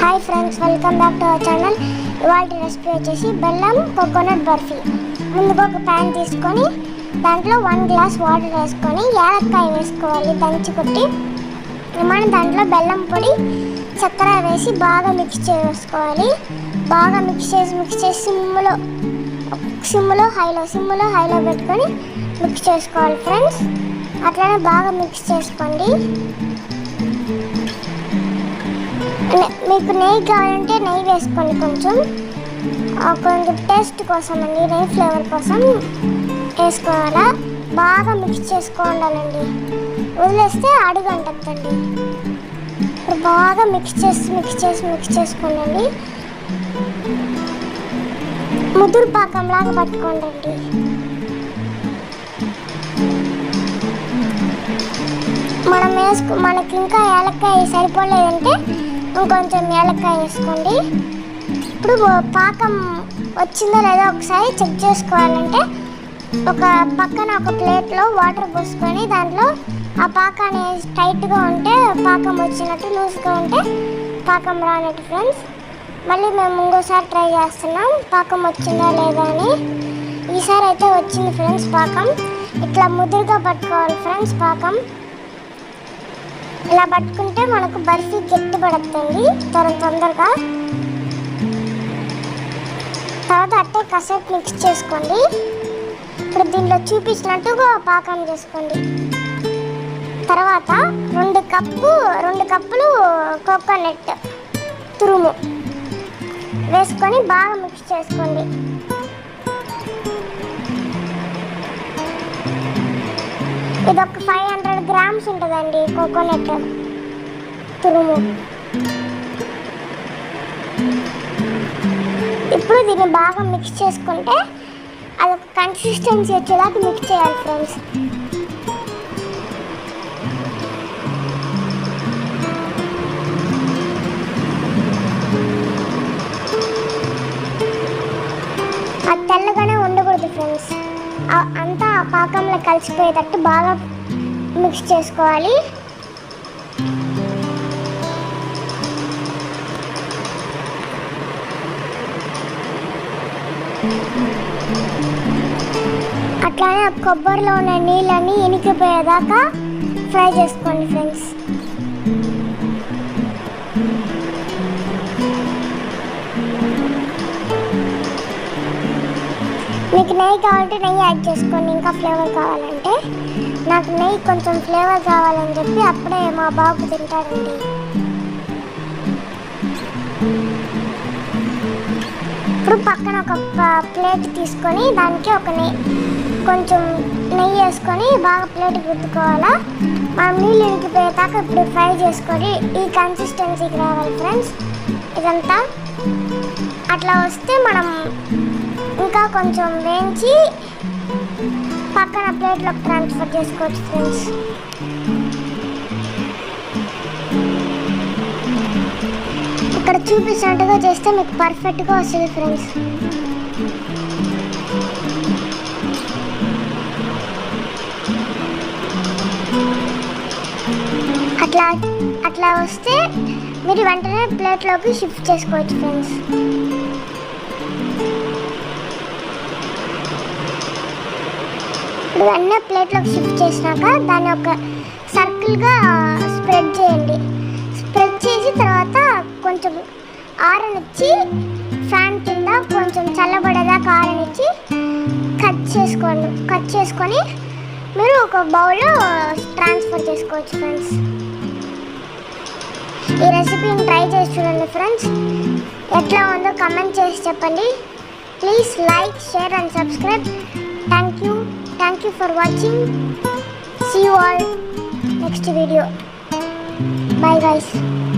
Hi friends welcome back to our channel ఇవాళ recipe వచ్చేసి బెల్లం కోకోనట్ బర్ఫీ. ముందుగా ఒక ప్యాన్ తీసుకొని దాంట్లో వన్ గ్లాస్ వాటర్ వేసుకొని యాలక్కాయ వేసుకోవాలి దంచి కొట్టి. మనం దాంట్లో బెల్లం పొడి చక్కెర వేసి బాగా మిక్స్ చేసుకోవాలి. బాగా మిక్స్ చేసి మిక్స్ చేసి సిమ్లో సిమ్లో హైలో సిమ్లో హైలో పెట్టుకొని మిక్స్ చేసుకోవాలి ఫ్రెండ్స్ అట్లనే బాగా మిక్స్ చేసుకోండి. మీకు నెయ్యి కావాలంటే నెయ్యి వేసుకోండి కొంచెం. కొంచెం టేస్ట్ కోసం అండి నెయ్యి ఫ్లేవర్ కోసం వేసుకోవాలా? బాగా మిక్స్ చేసుకోవాలండి వదిలేస్తే అడుగు ఇప్పుడు బాగా మిక్స్ చేసి మిక్స్ చేసి మిక్స్ చేసుకోండి ముదురు పాకంలాగా పట్టుకోండి మనం వేసుకు మనకి ఇంకా ఏలక్కాయ సరిపోలేదంటే ఇంకొంచెం ఏలక్కాయ వేసుకోండి. ఇప్పుడు పాకం వచ్చిందో లేదో ఒకసారి చెక్ చేసుకోవాలంటే ఒక పక్కన ఒక ప్లేట్లో వాటర్ పోసుకొని దాంట్లో ఆ పాకాన్ని టైట్గా ఉంటే పాకం వచ్చినట్టు లూజ్గా ఉంటే పాకం రానట్టు ఫ్రెండ్స్. మళ్ళీ మేము ఇంకోసారి ట్రై చేస్తున్నాం పాకం వచ్చిందా లేదా అని. ఈసారి అయితే వచ్చింది ఫ్రెండ్స్ పాకం. ఇట్లా ముదురుగా పట్టుకోవాలి ఫ్రెండ్స్ పాకం. ఇలా పట్టుకుంటే మనకు బర్ఫీ గట్టి పడుతుంది. త్వర తొందరగా. తర్వాత అట్టే కసేపు మిక్స్ చేసుకోండి. ఇప్పుడు దీంట్లో చూపించినట్టుగా పాకం చేసుకోండి. తర్వాత రెండు కప్పు రెండు కప్పులు కోకోనట్ తురుము వేసుకొని బాగా మిక్స్ చేసుకోండి. ఇది ఒక ఫైవ్ గ్రామ్స్ ఉంటుందండి కోకోనట్. తురుము. ఇప్పుడు దీన్ని బాగా మిక్స్ చేసుకుంటే అది ఒక కన్సిస్టెన్సీ వచ్చేలాగా మిక్స్ చేయాలి ఫ్రెండ్స్ అది తెల్లగానే ఉండకూడదు ఫ్రెండ్స్ అంతా ఆ పాకంలో కలిసిపోయేటట్టు బాగా మిక్స్ చేసుకోవాలి. అట్లానే ఆ కొబ్బరిలో ఉన్న నీళ్ళని ఇనికిపోయేదాకా ఫ్రై చేసుకోండి ఫ్రెండ్స్. మీకు నెయ్యి కావాలంటే నెయ్యి యాడ్ చేసుకోండి. ఇంకా ఫ్లేవర్ కావాలంటే నాకు నెయ్యి కొంచెం ఫ్లేవర్ కావాలని చెప్పి అప్పుడే మా బాబు తింటాడండి. ఇప్పుడు పక్కన ఒక ప- ప్లేట్ తీసుకొని దానికి ఒక నెయ్యి కొంచెం నెయ్యి వేసుకొని బాగా ప్లేట్ గుద్దుకోవాలా? మనం నీళ్ళు ఇరిగిపోయేదాకా ఇప్పుడు ఫ్రై చేసుకొని ఈ కన్సిస్టెన్సీకి రావాలి ఫ్రెండ్స్. ఇదంతా. అట్లా వస్తే మనం ఇంకా కొంచెం వేయించి పక్కన ప్లేట్లోకి ట్రాన్స్ఫర్ చేసుకోవచ్చు ఫ్రెండ్స్. ఇక్కడ చూపించినట్టుగా చేస్తే మీకు పర్ఫెక్ట్గా వస్తుంది ఫ్రెండ్స్. అట్లా అట్లా వస్తే మీరు వెంటనే ప్లేట్లోకి షిఫ్ట్ చేసుకోవచ్చు ఫ్రెండ్స్. ఇప్పుడు అన్నీ ప్లేట్లోకి షిఫ్ట్ చేసినాక దాన్ని ఒక సర్కిల్గా స్ప్రెడ్ చేయండి. స్ప్రెడ్ చేసి తర్వాత కొంచెం ఆరనిచ్చి ఫ్యాన్ కింద కొంచెం చల్లబడేదాకా ఆరనిచ్చి కట్ చేసుకోండి. కట్ చేసుకొని మీరు ఒక బౌల్లో ట్రాన్స్ఫర్ చేసుకోవచ్చు ఫ్రెండ్స్ ఈ రెసిపీని ట్రై చేసి చూడండి ఫ్రెండ్స్ ఎట్లా ఉందో కమెంట్ చేసి చెప్పండి. Please like share and subscribe thank you thank you for watching. See you all next video. Bye guys.